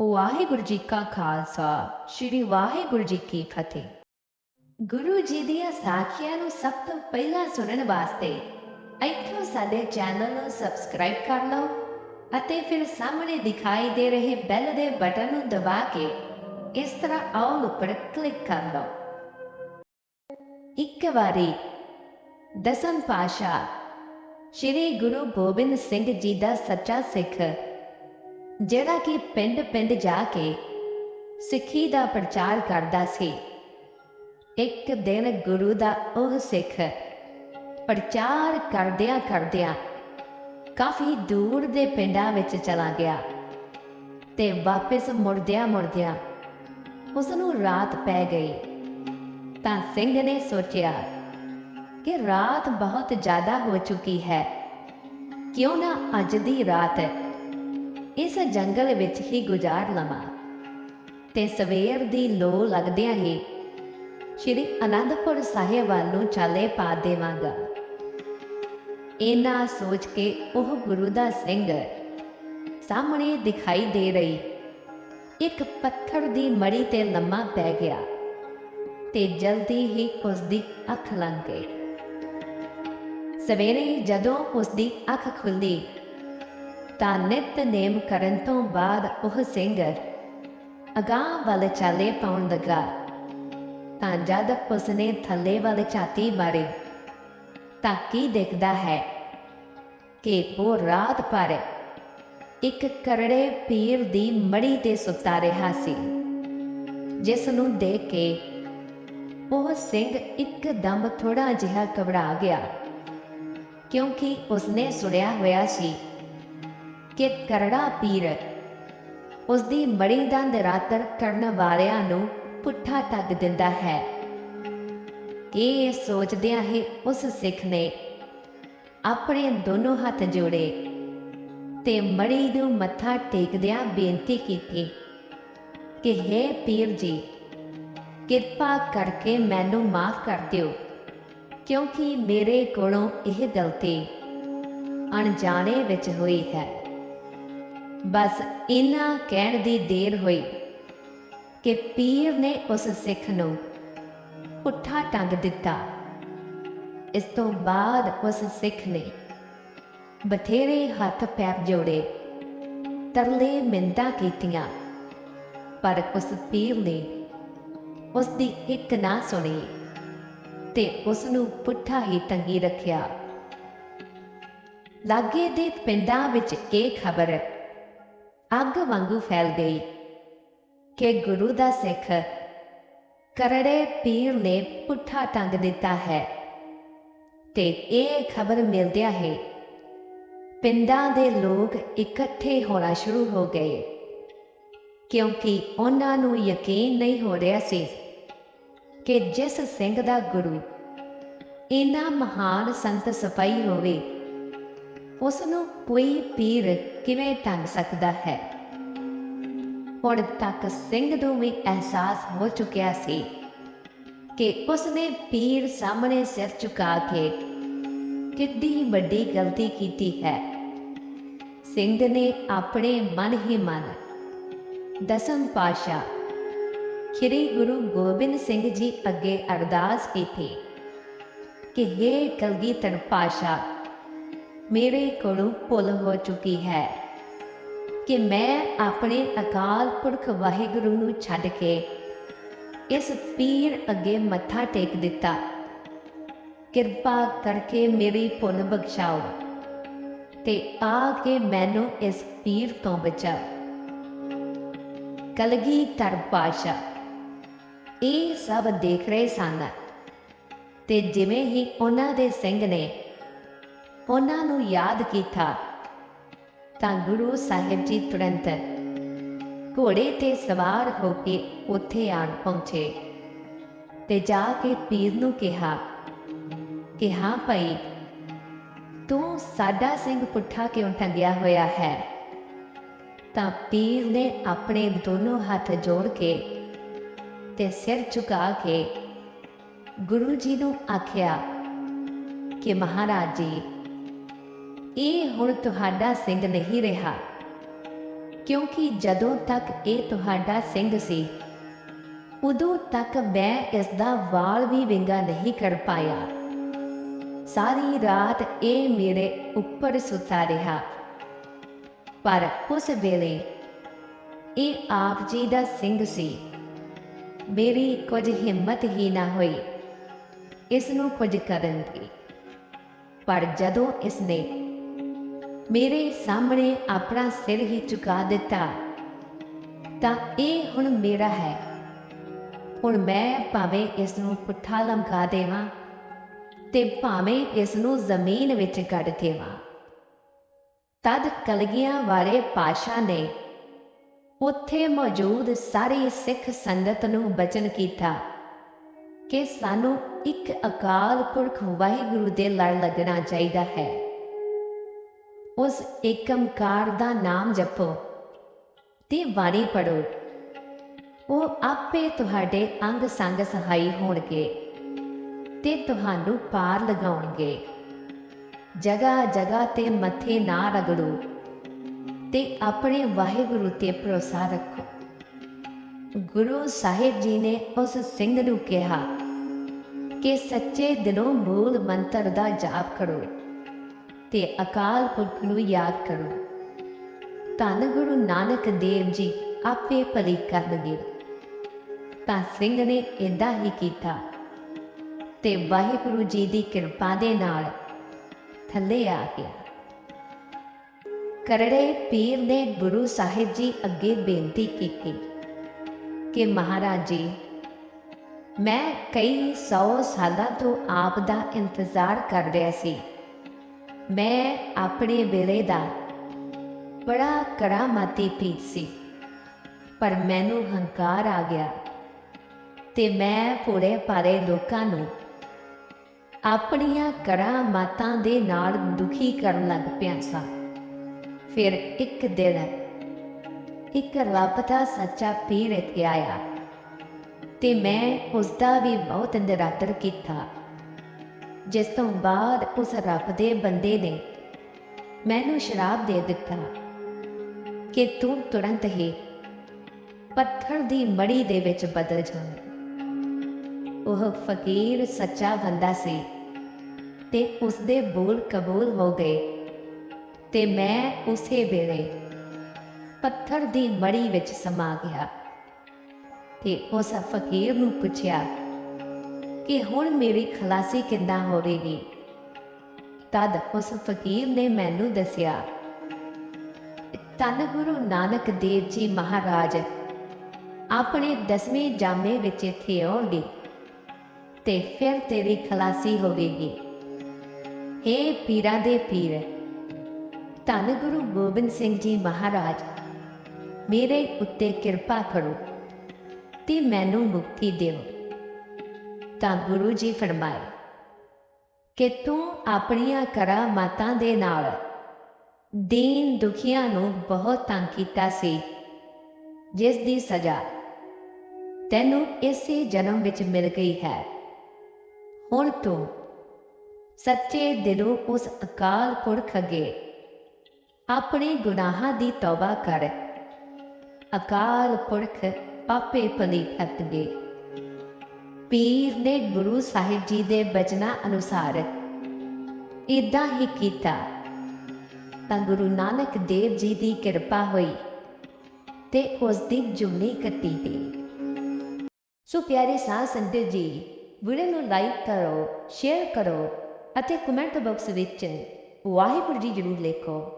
ਵਾਹਿਗੁਰੂ ਜੀ ਕਾ ਖਾਲਸਾ, ਸ੍ਰੀ ਵਾਹਿਗੁਰੂ ਜੀ ਕੀ ਫਤਿਹ। ਗੁਰੂ ਜੀ ਦੀਆਂ ਸਾਖੀਆਂ ਨੂੰ ਸਭ ਤੋਂ ਪਹਿਲਾਂ ਸੁਣਨ ਵਾਸਤੇ ਇੱਥੋਂ ਸਾਡੇ ਚੈਨਲ ਨੂੰ ਸਬਸਕ੍ਰਾਈਬ ਕਰ ਲਓ ਅਤੇ ਫਿਰ ਸਾਹਮਣੇ ਦਿਖਾਈ ਦੇ ਰਹੇ ਬੈਲ ਦੇ ਬਟਨ ਨੂੰ ਦਬਾ ਕੇ ਇਸ ਤਰ੍ਹਾਂ ਆਲ ਉੱਪਰ ਕਲਿੱਕ ਕਰ ਲਓ। ਇੱਕ ਵਾਰੀ ਦਸਮ ਪਾਸ਼ਾ ਸ਼੍ਰੀ ਗੁਰੂ ਗੋਬਿੰਦ ਸਿੰਘ ਜੀ ਦਾ ਸੱਚਾ ਸਿੱਖ ਜਿਹੜਾ ਕਿ ਪਿੰਡ-ਪਿੰਡ ਜਾ ਕੇ ਸਿੱਖੀ ਦਾ ਪ੍ਰਚਾਰ ਕਰਦਾ ਸੀ, ਇੱਕ ਦਿਨ ਗੁਰੂ ਦਾ ਉਹ ਸਿੱਖ ਪ੍ਰਚਾਰ ਕਰਦਿਆਂ ਕਰਦਿਆਂ ਕਾਫੀ ਦੂਰ ਦੇ ਪਿੰਡਾਂ ਵਿੱਚ ਚਲਾ ਗਿਆ ਤੇ ਵਾਪਸ ਮੁੜਦਿਆਂ ਮੁੜਦਿਆਂ ਉਸ ਨੂੰ ਰਾਤ ਪੈ ਗਈ। ਤਾਂ ਸਿੰਘ ਨੇ ਸੋਚਿਆ ਕਿ ਰਾਤ ਬਹੁਤ ਜ਼ਿਆਦਾ ਹੋ ਚੁੱਕੀ ਹੈ। ਕਿਉਂ ਨਾ ਅੱਜ ਦੀ ਰਾਤ ਇਸ ਜੰਗਲ ਵਿੱਚ ਹੀ ਗੁਜ਼ਾਰ ਲਵਾਂ। ਤੇ ਸਵੇਰ ਦੀ ਲੋ ਲੱਗਦਿਆਂ ਹੀ ਸ਼੍ਰੀ ਅਨੰਦਪੁਰ ਸਾਹਿਬ ਵੱਲ ਨੂੰ ਚਾਲੇ ਪਾ ਦੇਵਾਂਗਾ। ਇਹਨਾਂ ਸੋਚ ਕੇ ਉਹ ਗੁਰੂ ਦਾ ਸਿੰਘ ਸਾਹਮਣੇ ਦਿਖਾਈ ਦੇ ਰਹੀ। ਇੱਕ ਪੱਥਰ ਦੀ ਮੜੀ ਤੇ ਲੰਮਾ ਪੈ ਗਿਆ ਤੇ ਜਲਦੀ ਹੀ ਉਸ ਦੀ ਅੱਖ ਲੰਘ ਗਈ। ਸਵੇਰੇ ਜਦੋਂ ਉਸ ਦੀ ਅੱਖ ਖੁੱਲੀ ਤਾਂ ਨਿਤਨੇਮ ਕਰਨ ਤੋਂ ਬਾਅਦ ਉਹ ਸਿੰਘ ਅਗਾਂਹ ਵੱਲ ਚਾਲੇ ਪਾਉਣ ਲੱਗਾ। ਤਾਂ ਜਦ ਉਸਨੇ ਥੱਲੇ ਵੱਲ ਝਾਤੀ ਮਾਰੀ, ਤਾਂ ਕੀ ਦੇਖਦਾ ਹੈ ਕਿ ਉਹ ਰਾਤ ਭਰ ਇੱਕ ਕਰੜੇ ਪੀਰ ਦੀ ਮੜੀ ਤੇ ਸੁੱਤਾ ਰਿਹਾ ਸੀ ਜਿਸ ਨੂੰ ਦੇਖ ਕੇ ਉਹ ਸਿੰਘ ਇੱਕਦਮ ਥੋੜਾ ਜਿਹਾ ਘਬਰਾ ਗਿਆ, ਕਿਉਂਕਿ ਉਸਨੇ ਸੁਣਿਆ ਹੋਇਆ ਸੀ ਕਿ ਕਰੜਾ ਪੀਰ। ਉਸ ਦੀ ਮੜੀ ਦਾ ਨਿਰਾਦਰ ਕਰਨ ਵਾਲਿਆਂ ਨੂੰ ਪੁੱਠਾ ਟੱਗ ਦਿੰਦਾ ਹੈ। ਇਹ ਸੋਚਦਿਆਂ ਹੀ ਉਸ ਸਿੱਖ ਨੇ ਆਪਣੇ ਦੋਨੋਂ ਹੱਥ ਜੋੜੇ ਤੇ ਮੜੀ ਨੂੰ ਮੱਥਾ ਟੇਕਦਿਆਂ ਬੇਨਤੀ ਕੀਤੀ ਕਿ हे ਪੀਰ ਜੀ, ਕਿਰਪਾ ਕਰਕੇ ਮੈਨੂੰ ਮਾਫ ਕਰ ਦਿਓ, ਕਿਉਂਕਿ ਮੇਰੇ ਕੋਲੋਂ ਇਹ ਗਲਤੀ ਅਣਜਾਣੇ ਵਿੱਚ ਹੋਈ ਹੈ। ਬਸ ਇਨਾ ਕਹਿਣ ਦੀ ਦੇਰ ਹੋਈ ਕਿ ਪੀਰ ਨੇ ਉਸ ਸਿੱਖ ਨੂੰ ਪੁੱਠਾ ਟੰਗ ਦਿੱਤਾ। ਇਸ ਤੋਂ ਬਾਅਦ ਉਸ ਸਿੱਖ ਨੇ ਬਥੇਰੇ ਹੱਥ ਪੈਰ ਜੋੜੇ, ਤਰਲੇ ਮਿੰਤਾ ਕੀਤੀਆਂ, ਪਰ ਉਸ ਪੀਰ ਨੇ ਉਸ ਦੀ ਇੱਕ ਨਾ ਸੁਣੀ ਤੇ ਉਸ ਨੂੰ ਪੁੱਠਾ ਹੀ ਟੰਗੀ ਰੱਖਿਆ। ਲਾਗੇ ਦੇ ਪਿੰਡਾਂ ਵਿੱਚ ਇਹ ਖਬਰ ਅੱਗ ਵਾਂਗੂ ਫੈਲ ਗਈ ਕਿ ਗੁਰੂ ਦਾ ਸਿੱਖ ਕਰੜੇ ਪੀਰ ਨੇ ਪੁੱਠਾ ਟੰਗ ਦਿੱਤਾ ਹੈ। ਤੇ ਇਹ ਖਬਰ ਮਿਲਦਿਆਂ ਹੈ ਪਿੰਡਾਂ ਦੇ ਲੋਕ ਇਕੱਠੇ ਹੋਣਾ ਸ਼ੁਰੂ ਹੋ ਗਏ, ਕਿਉਂਕਿ ਉਹਨਾਂ ਨੂੰ ਯਕੀਨ ਨਹੀਂ ਹੋ ਰਿਹਾ ਸੀ ਕਿ ਜਿਸ ਸਿੰਘ ਦਾ ਗੁਰੂ ਇਨਾ ਮਹਾਨ ਸੰਤ ਸਪਾਈ ਹੋਵੇ ਉਸ ਨੂੰ ਕੋਈ ਪੀਰ ਕਿਵੇਂ ਟੰਗ ਸਕਦਾ ਹੈ? ਹੁਣ ਤੱਕ ਸਿੰਘ ਨੂੰ ਵੀ ਅਹਿਸਾਸ ਹੋ ਚੁੱਕਿਆ ਸੀ ਕਿ ਉਸ ਨੇ ਪੀਰ ਸਾਹਮਣੇ ਸਿਰ ਝੁਕਾ ਕੇ ਕਿੱਡੀ ਵੱਡੀ ਗਲਤੀ ਕੀਤੀ ਹੈ। ਸਿੰਘ ਨੇ ਆਪਣੇ ਮਨ ਹੀ ਮਨ ਦਸਮ ਪਾਸ਼ਾ ਸ੍ਰੀ ਗੁਰੂ ਗੋਬਿੰਦ ਸਿੰਘ ਜੀ ਅੱਗੇ ਅਰਦਾਸ ਕੀਤੀ ਕਿ हे ਕਲਗੀਧਰ ਪਾਸ਼ਾ ਮੇਰੇ ਕੋਲੋਂ ਭੁੱਲ ਹੋ ਚੁੱਕੀ ਹੈ ਕਿ ਮੈਂ ਆਪਣੇ ਅਕਾਲ ਪੁਰਖ ਵਾਹਿਗੁਰੂ ਨੂੰ ਛੱਡ ਕੇ ਇਸ ਪੀਰ ਅੱਗੇ ਮੱਥਾ ਟੇਕ ਦਿੱਤਾ। ਕਿਰਪਾ ਕਰਕੇ ਮੇਰੀ ਭੁੱਲ ਬਖਸ਼ਾਓ ਤੇ ਆ ਕੇ ਮੈਨੂੰ ਇਸ ਪੀਰ ਤੋਂ ਬਚਾਓ। ਕਲਗੀ ਤਰ ਪਾਸ਼ਾ, ਇਹ ਸਭ ਦੇਖ ਰਹੇ ਸਨ ਤੇ ਜਿਵੇਂ ਹੀ ਉਹਨਾਂ ਦੇ ਸਿੰਘ ਨੇ ਉਹਨਾਂ ਨੂੰ ਯਾਦ ਕੀਤਾ। ਤਾਂ ਗੁਰੂ ਸਾਹਿਬ ਜੀ ਤੁਰੰਤ ਘੋੜੇ ਤੇ ਸਵਾਰ ਹੋ ਕੇ ਉੱਥੇ ਆਣ ਪਹੁੰਚੇ ਤੇ ਜਾ ਕੇ ਪੀਰ ਨੂੰ ਕਿਹਾ ਕਿ ਹਾਂ ਭਾਈ, ਤੂੰ ਸਾਡਾ ਸਿੰਘ ਪੁੱਠਾ ਕਿਉਂ ਟੰਗਿਆ ਹੋਇਆ ਹੈ? ਤਾਂ ਪੀਰ ਨੇ ਆਪਣੇ ਦੋਨੋਂ ਹੱਥ ਜੋੜ ਕੇ ਤੇ ਸਿਰ ਝੁਕਾ ਕੇ ਗੁਰੂ ਜੀ ਨੂੰ ਆਖਿਆ ਕਿ ਮਹਾਰਾਜ ਜੀ ਇਹ ਹੁਣ ਤੁਹਾਡਾ ਸਿੰਘ ਨਹੀਂ ਰਿਹਾ। ਕਿਉਂਕਿ ਜਦੋਂ ਤੱਕ ਇਹ ਤੁਹਾਡਾ ਸਿੰਘ ਸੀ, ਉਦੋਂ ਤੱਕ ਮੈਂ ਇਸ ਦਾ ਵਾਲ ਵੀ ਵਿੰਗਾ ਨਹੀਂ ਕਰ ਪਾਇਆ। ਸਾਰੀ ਰਾਤ ਇਹ ਮੇਰੇ ਉੱਪਰ ਸੁੱਤਾ ਰਿਹਾ। ਪਰ ਉਸ ਵੇਲੇ ਇਹ ਆਪ ਜੀ ਦਾ ਸਿੰਘ ਸੀ। ਮੇਰੀ ਕੁਝ ਹਿੰਮਤ ਹੀ ਨਾ ਹੋਈ ਇਸ ਨੂੰ ਕੁਝ ਕਰਨ ਦੀ। ਪਰ ਜਦੋਂ ਇਸ ਨੇ ਮੇਰੇ ਸਾਹਮਣੇ ਆਪਣਾ ਸਿਰ ਹੀ ਝੁਕਾ ਦਿੱਤਾ। ਤਾਂ ਇਹ ਹੁਣ ਮੇਰਾ ਹੈ। ਹੁਣ ਮੈਂ ਭਾਵੇਂ ਇਸ ਨੂੰ ਪੁੱਠਾ ਲਮਕਾ ਦੇਵਾਂ ਤੇ ਭਾਵੇਂ ਇਸ ਨੂੰ ਜ਼ਮੀਨ ਵਿੱਚ ਕੱਢ ਦੇਵਾਂ। ਤਦ ਕਲਗੀਆਂ ਵਾਲੇ ਪਾਸ਼ਾ ਨੇ ਉੱਥੇ ਮੌਜੂਦ ਸਾਰੀ ਸਿੱਖ ਸੰਗਤ ਨੂੰ ਬਚਨ ਕੀਤਾ ਕਿ ਸਾਨੂੰ ਇੱਕ ਅਕਾਲ ਪੁਰਖ ਵਾਹਿਗੁਰੂ ਦੇ ਲੜ ਲੱਗਣਾ ਚਾਹੀਦਾ ਹੈ। ਉਸ ਏਕਮਕਾਰ ਦਾ ਨਾਮ ਜਪੋ ਤੇ ਬਾਣੀ ਪੜੋ ਉਹ ਆਪੇ ਤੁਹਾਡੇ ਅੰਗ ਸੰਗ ਸਹਾਈ ਹੋਣਗੇ ਤੇ ਤੁਹਾਨੂੰ ਪਾਰ ਲਗਾਉਣਗੇ। ਜਗਾ ਜਗਾ ਤੇ ਮੱਥੇ ਨਾ ਰਗੜੋ ਤੇ ਆਪਣੇ ਵਾਹਿਗੁਰੂ ਤੇ ਭਰੋਸਾ ਰੱਖੋ। ਗੁਰੂ ਸਾਹਿਬ ਜੀ ਨੇ ਉਸ ਸਿੰਘ ਨੂੰ ਕਿਹਾ ਕਿ ਸੱਚੇ ਦਿਲੋਂ ਮੂਲ ਮੰਤਰ ਦਾ ਜਾਪ ਕਰੋ। ਤੇ ਅਕਾਲ ਪੁਰਖ ਨੂੰ ਯਾਦ ਕਰੋ। ਧੰਨ ਗੁਰੂ ਨਾਨਕ ਦੇਵ ਜੀ ਆਪੇ ਭਲੀ ਕਰਨਗੇ। ਤਾਂ ਸਿੰਘ ਨੇ ਇਦਾਂ ਹੀ ਕੀਤਾ ਤੇ ਵਾਹਿਗੁਰੂ ਜੀ ਦੀ ਕਿਰਪਾ ਦੇ ਨਾਲ ਥੱਲੇ ਆ ਗਿਆ। ਕਰੜੇ ਪੀਰ ਨੇ ਗੁਰੂ ਸਾਹਿਬ ਜੀ ਅੱਗੇ ਬੇਨਤੀ ਕੀਤੀ ਕਿ ਮਹਾਰਾਜ ਜੀ, ਮੈਂ ਕਈ ਸੌ ਸਾਲਾਂ ਤੋਂ ਆਪ ਦਾ ਇੰਤਜ਼ਾਰ ਕਰ ਰਿਹਾ ਸੀ। ਮੈਂ ਆਪਣੇ ਵੇਲੇ ਦਾ ਬੜਾ ਕਰਾਮਾਤੀ ਪੀਤ ਸੀ, ਪਰ ਮੈਨੂੰ ਹੰਕਾਰ ਆ ਗਿਆ ਤੇ ਮੈਂ ਪੂਰੇ ਪਾਰੇ ਲੋਕਾਂ ਨੂੰ ਆਪਣੀਆਂ ਕਰਾਮਾਤਾਂ ਦੇ ਨਾਲ ਦੁਖੀ ਕਰਨ ਲੱਗ ਪਿਆ ਸਾਂ। ਫਿਰ ਇੱਕ ਦਿਨ ਇੱਕ ਰੱਬ ਸੱਚਾ ਪੀਰ ਇੱਥੇ ਆਇਆ ਤੇ ਮੈਂ ਉਸ ਦਾ ਵੀ ਬਹੁਤ ਨਿਰਾਦਰ ਕੀਤਾ। ਜਿਸ ਤੋਂ ਬਾਅਦ ਉਸ ਰੱਬ ਦੇ ਬੰਦੇ ਨੇ ਮੈਨੂੰ ਸ਼ਰਾਬ ਦੇ ਦਿੱਤਾ ਕਿ ਤੂੰ ਤੁਰੰਤ ਹੀ ਪੱਥਰ ਦੀ ਮੜੀ ਦੇ ਵਿੱਚ ਬਦਲ ਜਾ। ਉਹ ਫਕੀਰ ਸੱਚਾ ਬੰਦਾ ਸੀ ਤੇ ਉਸ ਦੇ ਬੋਲ ਕਬੂਲ ਹੋ ਗਏ ਤੇ ਮੈਂ ਉਸੇ ਵੇਲੇ ਪੱਥਰ ਦੀ ਮੜੀ ਵਿੱਚ ਸਮਾ ਗਿਆ ਤੇ ਉਸ ਫਕੀਰ ਨੂੰ ਪੁੱਛਿਆ ਕਿ ਹੁਣ ਮੇਰੀ ਖਲਾਸੀ ਕਿੱਦਾਂ ਹੋਵੇਗੀ ਤਦ ਉਸ ਫਕੀਰ ਨੇ ਮੈਨੂੰ ਦੱਸਿਆ, ਧੰਨ ਗੁਰੂ ਨਾਨਕ ਦੇਵ ਜੀ ਮਹਾਰਾਜ, ਆਪਣੇ ਦਸਵੇਂ ਜਾਮੇ ਵਿੱਚ ਇੱਥੇ ਆਉਣਗੇ ਤੇ ਫਿਰ ਤੇਰੀ ਖਲਾਸੀ ਹੋਵੇਗੀ। हे ਪੀਰਾਂ ਦੇ ਪੀਰ, ਧੰਨ ਗੁਰੂ ਗੋਬਿੰਦ ਸਿੰਘ ਜੀ ਮਹਾਰਾਜ, ਮੇਰੇ ਉੱਤੇ ਕਿਰਪਾ ਕਰੋ ਤੇ ਮੈਨੂੰ ਮੁਕਤੀ ਦਿਓ। ਤਾਂ ਗੁਰੂ ਜੀ ਫਰਮਾਏ, ਕਿ ਤੂੰ ਆਪਣੀਆਂ ਕਰਾਮਾਤਾਂ ਦੇ ਨਾਲ। ਦੀਨ ਦੁਖੀਆਂ ਨੂੰ ਬਹੁਤ ਤੰਗ ਕੀਤਾ ਸੀ ਜਿਸ ਦੀ ਸਜ਼ਾ ਤੈਨੂੰ ਇਸੇ ਜਨਮ ਵਿੱਚ ਮਿਲ ਗਈ ਹੈ। ਹੁਣ ਤੂੰ ਸੱਚੇ ਦਿਲੋਂ ਉਸ ਅਕਾਲ ਪੁਰਖ ਅੱਗੇ ਆਪਣੇ ਗੁਨਾਹਾਂ ਦੀ ਤੌਬਾ ਕਰ। ਅਕਾਲ ਪੁਰਖ ਪਾਪੇ ਭਲੀ ਕਰਨਗੇ ਪੀਰ ਨੇ ਗੁਰੂ ਸਾਹਿਬ ਜੀ ਦੇ ਬਚਨਾਂ ਅਨੁਸਾਰ ਇਦਾਂ ਹੀ ਕੀਤਾ। ਤਾਂ ਗੁਰੂ ਨਾਨਕ ਦੇਵ ਜੀ ਦੀ ਕਿਰਪਾ ਹੋਈ ਤੇ ਉਸ ਦੀ ਜੁਮਨੀ ਕੱਟੀ ਗਈ। ਸੋ ਪਿਆਰੇ ਸਾਧ ਸੰਗਤ ਜੀ, ਵੀਡੀਓ ਨੂੰ ਲਾਈਕ ਕਰੋ ਸ਼ੇਅਰ ਕਰੋ ਅਤੇ ਕਮੈਂਟ ਬਾਕਸ ਵਿੱਚ ਵਾਹਿਗੁਰੂ ਜੀ ਜ਼ਰੂਰ ਲਿਖੋ।